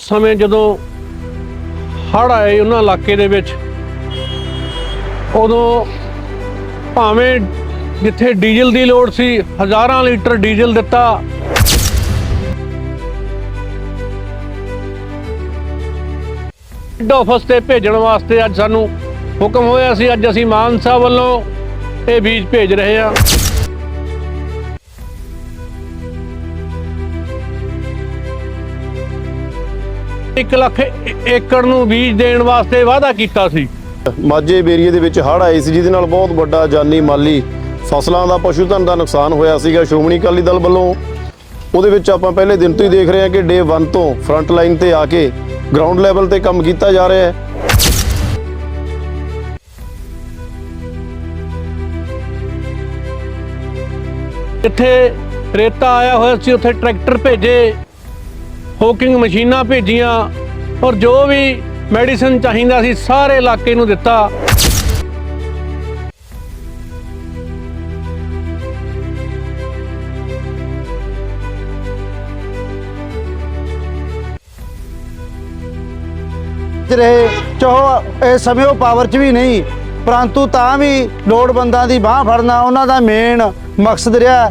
ਸਮੇਂ ਜਦੋਂ ਹੜ ਆਏ ਉਹਨਾਂ ਇਲਾਕੇ ਦੇ ਵਿੱਚ, ਉਦੋਂ ਭਾਵੇਂ ਜਿੱਥੇ ਡੀਜ਼ਲ ਦੀ ਲੋੜ ਸੀ, ਹਜ਼ਾਰਾਂ ਲੀਟਰ ਡੀਜ਼ਲ ਦਿੱਤਾ। ਡੋਫਸ ਤੇ ਭੇਜਣ ਵਾਸਤੇ ਅੱਜ ਸਾਨੂੰ ਹੁਕਮ ਹੋਇਆ ਸੀ, ਅੱਜ ਅਸੀਂ ਮਾਨਸਾ ਵੱਲੋਂ ਇਹ ਬੀਜ ਭੇਜ ਰਹੇ ਆ 1 ਲੱਖ ਏਕੜ ਨੂੰ ਬੀਜ ਦੇਣ ਵਾਸਤੇ ਵਾਅਦਾ ਕੀਤਾ ਸੀ। ਮਾਝੇ ਏਰੀਏ ਦੇ ਵਿੱਚ ਹੜ੍ਹ ਆਏ ਸੀ ਜਿਹਦੇ ਨਾਲ ਬਹੁਤ ਵੱਡਾ ਜਾਨੀ ਮਾਲੀ ਫਸਲਾਂ ਦਾ ਪਸ਼ੂ ਧਨ ਦਾ ਨੁਕਸਾਨ ਹੋਇਆ ਸੀਗਾ। ਸ਼੍ਰੋਮਣੀ ਅਕਾਲੀ ਦਲ ਵੱਲੋਂ ਉਹਦੇ ਵਿੱਚ ਆਪਾਂ ਪਹਿਲੇ ਦਿਨ ਤੋਂ ਹੀ ਦੇਖ ਰਹੇ ਹਾਂ ਕਿ ਡੇ 1 ਤੋਂ ਫਰੰਟ ਲਾਈਨ ਤੇ ਆ ਕੇ ਗਰਾਊਂਡ ਲੈਵਲ ਤੇ ਕੰਮ ਕੀਤਾ ਜਾ ਰਿਹਾ ਹੈ। ਜਿੱਥੇ ਰੇਤਾ ਆਇਆ ਹੋਇਆ ਸੀ ਉੱਥੇ ਟਰੈਕਟਰ ਭੇਜੇ। ਹੋਕਿੰਗ ਮਸ਼ੀਨਾਂ ਭੇਜੀਆਂ ਔਰ ਜੋ ਵੀ ਮੈਡੀਸਨ ਚਾਹੀਦਾ ਸੀ ਸਾਰੇ ਇਲਾਕੇ ਨੂੰ ਦਿੱਤਾ। ਰਹੇ ਚਾਹੋ, ਇਹ ਸਮੇਂ ਉਹ ਪਾਵਰ 'ਚ ਵੀ ਨਹੀਂ, ਪਰੰਤੂ ਤਾਂ ਵੀ ਲੋੜਵੰਦਾਂ ਦੀ ਬਾਹ ਫੜਨਾ ਉਹਨਾਂ ਦਾ ਮੇਨ ਮਕਸਦ ਰਿਹਾ।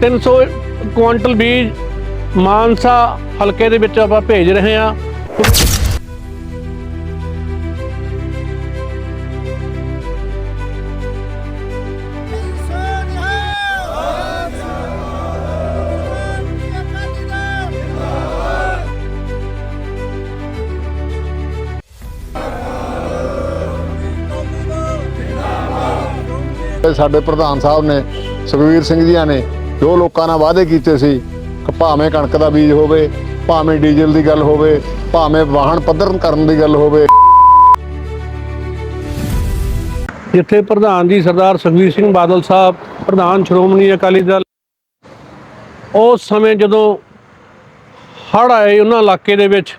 ਤਿੰਨ ਸੌ ਕੁਆਂਟਲ ਬੀਜ ਮਾਨਸਾ ਹਲਕੇ ਦੇ ਵਿੱਚ ਆਪਾਂ ਭੇਜ ਰਹੇ ਹਾਂ। ਸਾਡੇ ਪ੍ਰਧਾਨ ਸਾਹਿਬ ਨੇ ਸੁਖਵੀਰ ਸਿੰਘ ਜੀਆਂ ਨੇ ਜੋ ਲੋਕਾਂ ਨਾਲ ਵਾਅਦੇ ਕੀਤੇ ਸੀ ਕਿ ਭਾਵੇਂ ਕਣਕ ਦਾ ਬੀਜ ਹੋਵੇ, ਭਾਵੇਂ ਡੀਜ਼ਲ ਦੀ ਗੱਲ ਹੋਵੇ, ਭਾਵੇਂ ਵਾਹਨ ਪੱਧਰ ਕਰਨ ਦੀ ਗੱਲ ਹੋਵੇ। ਜਿੱਥੇ ਪ੍ਰਧਾਨ ਜੀ ਸਰਦਾਰ ਸੁਖਬੀਰ ਸਿੰਘ ਬਾਦਲ ਸਾਹਿਬ, ਪ੍ਰਧਾਨ ਸ਼੍ਰੋਮਣੀ ਅਕਾਲੀ ਦਲ ਉਸ ਸਮੇਂ ਜਦੋਂ ਹੜ੍ਹ ਆਏ ਉਹਨਾਂ ਇਲਾਕੇ ਦੇ ਵਿੱਚ,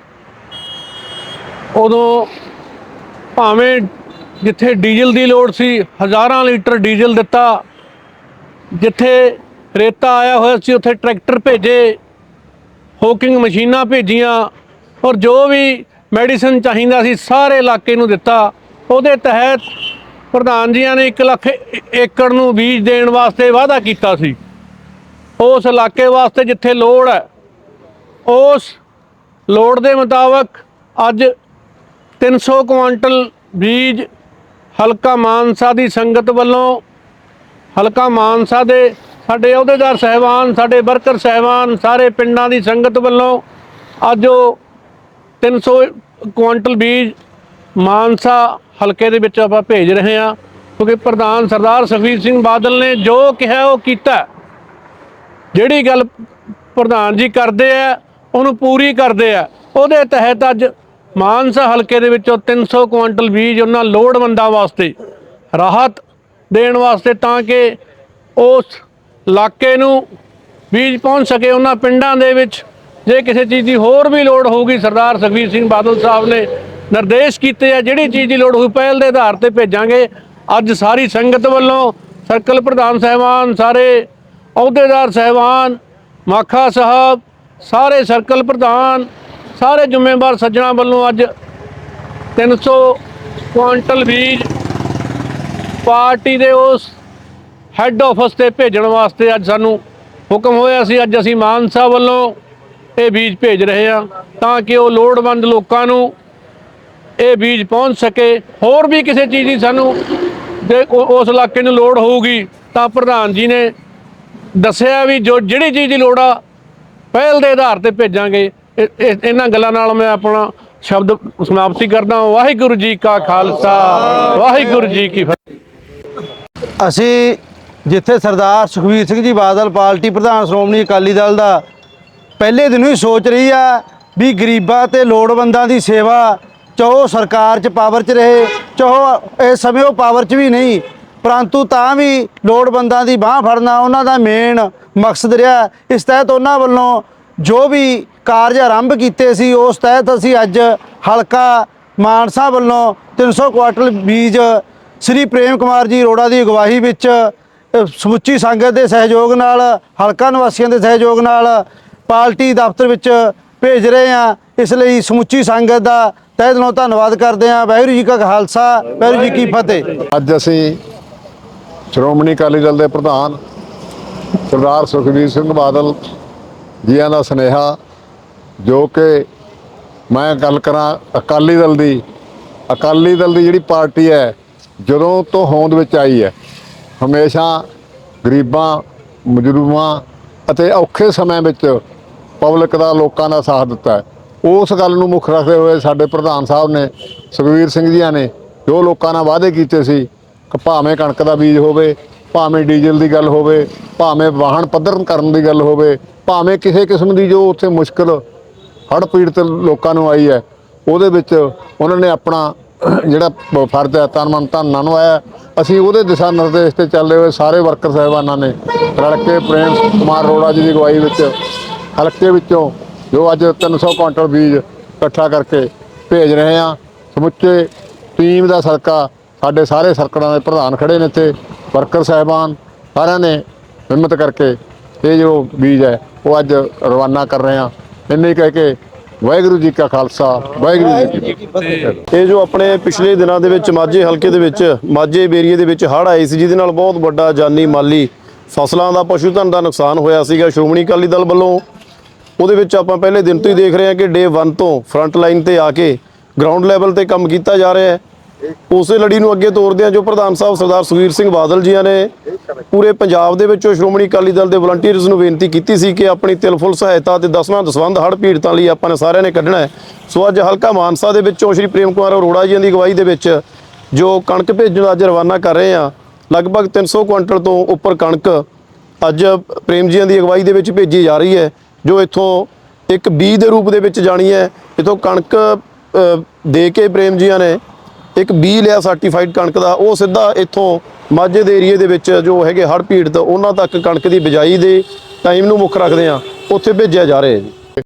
ਉਦੋਂ ਭਾਵੇਂ ਜਿੱਥੇ ਡੀਜ਼ਲ ਦੀ ਲੋੜ ਸੀ, ਹਜ਼ਾਰਾਂ ਲੀਟਰ ਡੀਜ਼ਲ ਦਿੱਤਾ, ਜਿੱਥੇ ਰੇਤਾ ਆਇਆ ਹੋਇਆ ਸੀ, ਉੱਥੇ ਟਰੈਕਟਰ ਭੇਜੇ ਹੋਕਿੰਗ ਮਸ਼ੀਨਾਂ ਭੇਜੀਆਂ, ਔਰ ਜੋ ਵੀ ਮੈਡੀਸਨ ਚਾਹੀਦਾ ਸੀ ਸਾਰੇ ਇਲਾਕੇ ਨੂੰ ਦਿੱਤਾ। ਉਹਦੇ ਤਹਿਤ ਪ੍ਰਧਾਨ ਜੀਆਂ ਨੇ 1 ਲੱਖ ਏਕੜ ਨੂੰ ਬੀਜ ਦੇਣ ਵਾਸਤੇ ਵਾਅਦਾ ਕੀਤਾ ਸੀ। ਉਸ ਇਲਾਕੇ ਵਾਸਤੇ ਜਿੱਥੇ ਲੋੜ ਹੈ, ਉਸ ਲੋੜ ਦੇ ਮੁਤਾਬਕ ਅੱਜ 300 ਕੁਆਂਟਲ ਬੀਜ ਹਲਕਾ ਮਾਨਸਾ ਦੀ ਸੰਗਤ ਵੱਲੋਂ, ਹਲਕਾ ਮਾਨਸਾ ਦੇ ਸਾਡੇ ਅਹੁਦੇਦਾਰ ਸਹਿਬਾਨ, ਸਾਡੇ ਵਰਕਰ ਸਹਿਬਾਨ, ਸਾਰੇ ਪਿੰਡਾਂ ਦੀ ਸੰਗਤ ਵੱਲੋਂ ਅੱਜ ਉਹ 300 ਕੁਇੰਟਲ ਬੀਜ ਮਾਨਸਾ ਹਲਕੇ ਦੇ ਵਿੱਚ ਆਪਾਂ ਭੇਜ ਰਹੇ ਹਾਂ, ਕਿਉਂਕਿ ਪ੍ਰਧਾਨ ਸਰਦਾਰ ਸੁਖਬੀਰ ਸਿੰਘ ਬਾਦਲ ਨੇ ਜੋ ਕਿਹਾ ਉਹ ਕੀਤਾ ਜਿਹੜੀ ਗੱਲ ਪ੍ਰਧਾਨ ਜੀ ਕਰਦੇ ਆ, ਉਹਨੂੰ ਪੂਰੀ ਕਰਦੇ ਆ। ਉਹਦੇ ਤਹਿਤ ਅੱਜ ਮਾਨਸਾ ਹਲਕੇ ਦੇ ਵਿੱਚੋਂ 300 ਕੁਆਂਟਲ ਬੀਜ ਉਹਨਾਂ ਲੋੜਵੰਦਾਂ ਵਾਸਤੇ ਰਾਹਤ ਦੇਣ ਵਾਸਤੇ ਤਾਂ ਕਿ ਉਸ ਇਲਾਕੇ ਨੂੰ ਬੀਜ ਪਹੁੰਚ ਸਕੇ ਉਹਨਾਂ ਪਿੰਡਾਂ ਦੇ ਵਿੱਚ, ਜੇ ਕਿਸੇ ਚੀਜ਼ ਦੀ ਹੋਰ ਵੀ ਲੋੜ ਹੋਊਗੀ, ਸਰਦਾਰ ਸੁਖਬੀਰ ਸਿੰਘ ਬਾਦਲ ਸਾਹਿਬ ਨੇ ਨਿਰਦੇਸ਼ ਕੀਤੇ ਆ, ਜਿਹੜੀ ਚੀਜ਼ ਦੀ ਲੋੜ ਹੋਈ ਪਹਿਲ ਦੇ ਆਧਾਰ ਤੇ ਭੇਜਾਂਗੇ। ਅੱਜ ਸਾਰੀ ਸੰਗਤ ਵੱਲੋਂ ਸਰਕਲ ਪ੍ਰਧਾਨ ਸਾਹਿਬਾਨ, ਸਾਰੇ ਅਹੁਦੇਦਾਰ ਸਹਿਬਾਨ, ਮਾਖਾ ਸਾਹਿਬ, ਸਾਰੇ ਸਰਕਲ ਪ੍ਰਧਾਨ, ਸਾਰੇ ਜ਼ਿੰਮੇਵਾਰ ਸੱਜਣਾ ਵੱਲੋਂ ਅੱਜ 300 ਕੁਆਂਟਲ ਬੀਜ ਪਾਰਟੀ ਦੇ ਉਸ ਹੈੱਡ ਆਫਿਸ ਤੇ ਭੇਜਣ ਵਾਸਤੇ ਅੱਜ ਸਾਨੂੰ ਹੁਕਮ ਹੋਇਆ ਸੀ, ਅੱਜ ਅਸੀਂ ਮਾਨ ਸਾਹਿਬ ਵੱਲੋਂ ਇਹ ਬੀਜ ਭੇਜ ਰਹੇ ਹਾਂ ਤਾਂ ਕਿ ਉਹ ਲੋੜਵੰਦ ਲੋਕਾਂ ਨੂੰ ਇਹ ਬੀਜ ਪਹੁੰਚ ਸਕੇ। ਹੋਰ ਵੀ ਕਿਸੇ ਚੀਜ਼ ਦੀ ਸਾਨੂੰ ਜੇ ਉਸ ਇਲਾਕੇ ਨੂੰ ਲੋੜ ਹੋਊਗੀ ਤਾਂ ਪ੍ਰਧਾਨ ਜੀ ਨੇ ਦੱਸਿਆ ਵੀ ਜੋ ਜਿਹੜੀ ਚੀਜ਼ ਦੀ ਲੋੜ ਆ, ਪਹਿਲ ਦੇ ਆਧਾਰ ਤੇ ਭੇਜਾਂਗੇ। ਇਹ- ਇਹਨਾਂ ਗੱਲਾਂ ਨਾਲ ਮੈਂ ਆਪਣਾ ਸ਼ਬਦ ਸਮਾਪਤੀ ਕਰਦਾ ਵਾਹਿਗੁਰੂ ਜੀ ਕਾ ਖਾਲਸਾ, ਵਾਹਿਗੁਰੂ ਜੀ ਕੀ ਫਤਿਹ। ਅਸੀਂ ਜਿੱਥੇ ਸਰਦਾਰ ਸੁਖਬੀਰ ਸਿੰਘ ਜੀ ਬਾਦਲ ਪਾਰਟੀ ਪ੍ਰਧਾਨ ਸ਼੍ਰੋਮਣੀ ਅਕਾਲੀ ਦਲ ਦਾ ਪਹਿਲੇ ਦਿਨੋਂ ਹੀ ਸੋਚ ਰਹੀ ਆ ਵੀ ਗਰੀਬਾਂ ਤੇ ਲੋੜਵੰਦਾਂ ਦੀ ਸੇਵਾ ਚਾਹੋ ਸਰਕਾਰ 'ਚ ਪਾਵਰ 'ਚ ਰਹੇ, ਚਾਹੋ ਇਸ ਸਮੇਂ ਉਹ ਪਾਵਰ 'ਚ ਵੀ ਨਹੀਂ, ਪਰੰਤੂ ਤਾਂ ਵੀ ਲੋੜਵੰਦਾਂ ਦੀ ਬਾਹ ਫੜਨਾ ਉਹਨਾਂ ਦਾ ਮੇਨ ਮਕਸਦ ਰਿਹਾ। ਇਸ ਤਹਿਤ ਉਹਨਾਂ ਵੱਲੋਂ ਜੋ ਵੀ ਕਾਰਜ ਆਰੰਭ ਕੀਤੇ ਸੀ, ਉਸ ਤਹਿਤ ਅਸੀਂ ਅੱਜ ਹਲਕਾ ਮਾਨਸਾ ਵੱਲੋਂ 300 ਕੁਆਟਲ ਬੀਜ ਸ੍ਰੀ ਪ੍ਰੇਮ ਕੁਮਾਰ ਜੀ ਅਰੋੜਾ ਦੀ ਅਗਵਾਈ ਵਿੱਚ ਸਮੁੱਚੀ ਸੰਗਤ ਦੇ ਸਹਿਯੋਗ ਨਾਲ, ਹਲਕਾ ਨਿਵਾਸੀਆਂ ਦੇ ਸਹਿਯੋਗ ਨਾਲ ਪਾਰਟੀ ਦਫ਼ਤਰ ਵਿੱਚ ਭੇਜ ਰਹੇ ਹਾਂ। ਇਸ ਲਈ ਸਮੁੱਚੀ ਸੰਗਤ ਦਾ ਤਹਿ ਦਿਲੋਂ ਧੰਨਵਾਦ ਕਰਦੇ ਹਾਂ। ਵਾਹਿਗੁਰੂ ਜੀ ਕਾ ਖਾਲਸਾ, ਵਾਹਿਗੁਰੂ ਜੀ ਕੀ ਫਤਿਹ। ਅੱਜ ਅਸੀਂ ਸ਼੍ਰੋਮਣੀ ਅਕਾਲੀ ਦਲ ਦੇ ਪ੍ਰਧਾਨ ਸਰਦਾਰ ਸੁਖਬੀਰ ਸਿੰਘ ਬਾਦਲ ਜੀਆਂ ਦਾ ਸੁਨੇਹਾ, ਜੋ ਕਿ ਮੈਂ ਗੱਲ ਕਰਾਂ ਅਕਾਲੀ ਦਲ ਦੀ। ਅਕਾਲੀ ਦਲ ਦੀ ਜਿਹੜੀ ਪਾਰਟੀ ਹੈ, ਜਦੋਂ ਤੋਂ ਹੋਂਦ ਵਿੱਚ ਆਈ ਹੈ ਹਮੇਸ਼ਾ ਗਰੀਬਾਂ ਮਜਰੂਮਾਂ ਅਤੇ ਔਖੇ ਸਮੇਂ ਵਿੱਚ ਪਬਲਿਕ ਦਾ ਲੋਕਾਂ ਦਾ ਸਾਥ ਦਿੱਤਾ ਹੈ। ਉਸ ਗੱਲ ਨੂੰ ਮੁੱਖ ਰੱਖਦੇ ਹੋਏ ਸਾਡੇ ਪ੍ਰਧਾਨ ਸਾਹਿਬ ਨੇ ਸੁਖਬੀਰ ਸਿੰਘ ਜੀਆਂ ਨੇ ਜੋ ਲੋਕਾਂ ਨਾਲ ਵਾਅਦੇ ਕੀਤੇ ਸੀ ਕਿ ਭਾਵੇਂ ਕਣਕ ਦਾ ਬੀਜ ਹੋਵੇ, ਭਾਵੇਂ ਡੀਜ਼ਲ ਦੀ ਗੱਲ ਹੋਵੇ, ਭਾਵੇਂ ਵਾਹਨ ਪੱਧਰ ਕਰਨ ਦੀ ਗੱਲ ਹੋਵੇ, ਭਾਵੇਂ ਕਿਸੇ ਕਿਸਮ ਦੀ ਜੋ ਉੱਥੇ ਮੁਸ਼ਕਲ ਹੜ੍ਹ ਪੀੜਤ ਲੋਕਾਂ ਨੂੰ ਆਈ ਹੈ, ਉਹਦੇ ਵਿੱਚ ਉਹਨਾਂ ਨੇ ਆਪਣਾ ਜਿਹੜਾ ਫਰਜ਼ ਹੈ, ਤਨ ਮਨ ਧਨ ਨਾਲ ਨਿਭਾਇਆ ਅਸੀਂ ਉਹਦੇ ਦਿਸ਼ਾ ਨਿਰਦੇਸ਼ ਤੇ ਚੱਲਦੇ ਹੋਏ ਸਾਰੇ ਵਰਕਰ ਸਾਹਿਬਾਨਾਂ ਨੇ ਰਲ ਕੇ ਪ੍ਰੇਮ ਕੁਮਾਰ ਅਰੋੜਾ ਜੀ ਦੀ ਅਗਵਾਈ ਵਿੱਚ, ਹਲਕੇ ਵਿੱਚੋਂ ਜੋ ਅੱਜ 300 ਕੁਇੰਟਲ ਬੀਜ ਇਕੱਠਾ ਕਰਕੇ ਭੇਜ ਰਹੇ ਹਾਂ, ਸਮੁੱਚੇ ਟੀਮ ਦਾ ਸਦਕਾ ਸਾਡੇ ਸਾਰੇ ਸਰਕਲਾਂ ਦੇ ਪ੍ਰਧਾਨ ਖੜੇ ਨੇ ਇੱਥੇ, ਵਰਕਰ ਸਾਹਿਬਾਨ, ਸਾਰਿਆਂ ਨੇ ਹਿੰਮਤ ਕਰਕੇ ਇਹ ਜੋ ਬੀਜ ਹੈ, ਉਹ ਅੱਜ ਰਵਾਨਾ ਕਰ ਰਹੇ ਹਾਂ। ਇੰਨੇ ਕਹਿ ਕੇ ਵਾਹਿਗੁਰੂ ਜੀ ਕਾ ਖਾਲਸਾ, ਵਾਹਿਗੁਰੂ ਜੀ ਕੀ ਫਤਿਹ। ਇਹ ਜੋ ਆਪਣੇ ਪਿਛਲੇ ਦਿਨਾਂ ਦੇ ਵਿੱਚ, ਮਾਝੇ ਹਲਕੇ ਦੇ ਵਿੱਚ, ਮਾਝੇ ਏਰੀਏ ਦੇ ਵਿੱਚ ਹੜ੍ਹ ਆਏ ਸੀ, ਜਿਹਦੇ ਨਾਲ ਬਹੁਤ ਵੱਡਾ ਜਾਨੀ ਮਾਲੀ ਫਸਲਾਂ ਦਾ, ਪਸ਼ੂ ਧਨ ਦਾ ਨੁਕਸਾਨ ਹੋਇਆ ਸੀਗਾ। ਸ਼੍ਰੋਮਣੀ ਅਕਾਲੀ ਦਲ ਵੱਲੋਂ ਉਹਦੇ ਵਿੱਚ ਆਪਾਂ ਪਹਿਲੇ ਦਿਨ ਤੋਂ ਹੀ ਦੇਖ ਰਹੇ ਹਾਂ ਕਿ ਡੇ 1 ਤੋਂ ਫਰੰਟ ਲਾਈਨ ਤੇ ਆ ਕੇ ਗਰਾਊਂਡ ਲੈਵਲ ਤੇ ਕੰਮ ਕੀਤਾ ਜਾ ਰਿਹਾ ਹੈ। ਉਸੇ ਲੜੀ ਨੂੰ ਅੱਗੇ ਤੋਰਦੇ ਹਾਂ ਜੋ ਪ੍ਰਧਾਨ ਸਾਹਿਬ ਸਰਦਾਰ ਸੁਖਬੀਰ ਸਿੰਘ ਬਾਦਲ ਜੀਆਂ ਨੇ ਪੂਰੇ ਪੰਜਾਬ ਦੇ ਵਿੱਚੋਂ ਸ਼੍ਰੋਮਣੀ ਅਕਾਲੀ ਦਲ ਦੇ ਵਲੰਟੀਅਰਸ ਨੂੰ ਬੇਨਤੀ ਕੀਤੀ ਸੀ ਕਿ ਆਪਣੀ ਤਿਲਫੁਲ ਸਹਾਇਤਾ ਤੇ ਦਸਵਾਂ ਦਸਵੰਧ ਹੜ੍ਹ ਪੀੜਤਾਂ ਲਈ ਆਪਾਂ ਨੇ ਸਾਰਿਆਂ ਨੇ ਕੱਢਣਾ ਹੈ। ਸੋ ਅੱਜ ਹਲਕਾ ਮਾਨਸਾ ਦੇ ਵਿੱਚੋਂ ਸ਼੍ਰੀ ਪ੍ਰੇਮ ਕੁਮਾਰ ਅਰੋੜਾ ਜੀ ਦੀ ਅਗਵਾਈ ਦੇ ਵਿੱਚ ਜੋ ਕਣਕ ਭੇਜਣ ਦਾ ਅੱਜ ਰਵਾਨਾ ਕਰ ਰਹੇ ਹਾਂ, ਲਗਭਗ 300 ਕੁਇੰਟਲ ਤੋਂ ਉੱਪਰ ਕਣਕ ਅੱਜ ਪ੍ਰੇਮ ਜੀਆਂ ਦੀ ਅਗਵਾਈ ਦੇ ਵਿੱਚ ਭੇਜੀ ਜਾ ਰਹੀ ਹੈ, ਜੋ ਇੱਥੋਂ ਇੱਕ ਬੀ ਦੇ ਰੂਪ ਦੇ ਵਿੱਚ ਜਾਣੀ ਹੈ। ਇੱਥੋਂ ਕਣਕ ਦੇ ਕੇ ਪ੍ਰੇਮ ਜੀਆਂ ਨੇ ਇੱਕ ਬੀ ਲਿਆ ਸਰਟੀਫਾਈਡ ਕਣਕ ਦਾ, ਉਹ ਸਿੱਧਾ ਇੱਥੋਂ ਮਾਝੇ ਦੇ ਏਰੀਏ ਦੇ ਵਿੱਚ ਜੋ ਹੈਗੇ ਹੜ੍ਹ ਪੀੜਤ, ਉਹਨਾਂ ਤੱਕ ਕਣਕ ਦੀ ਬਿਜਾਈ ਦੇ ਟਾਈਮ ਨੂੰ ਮੁੱਖ ਰੱਖਦੇ ਆ, ਉੱਥੇ ਭੇਜਿਆ ਜਾ ਰਿਹਾ ਹੈ ਜੀ।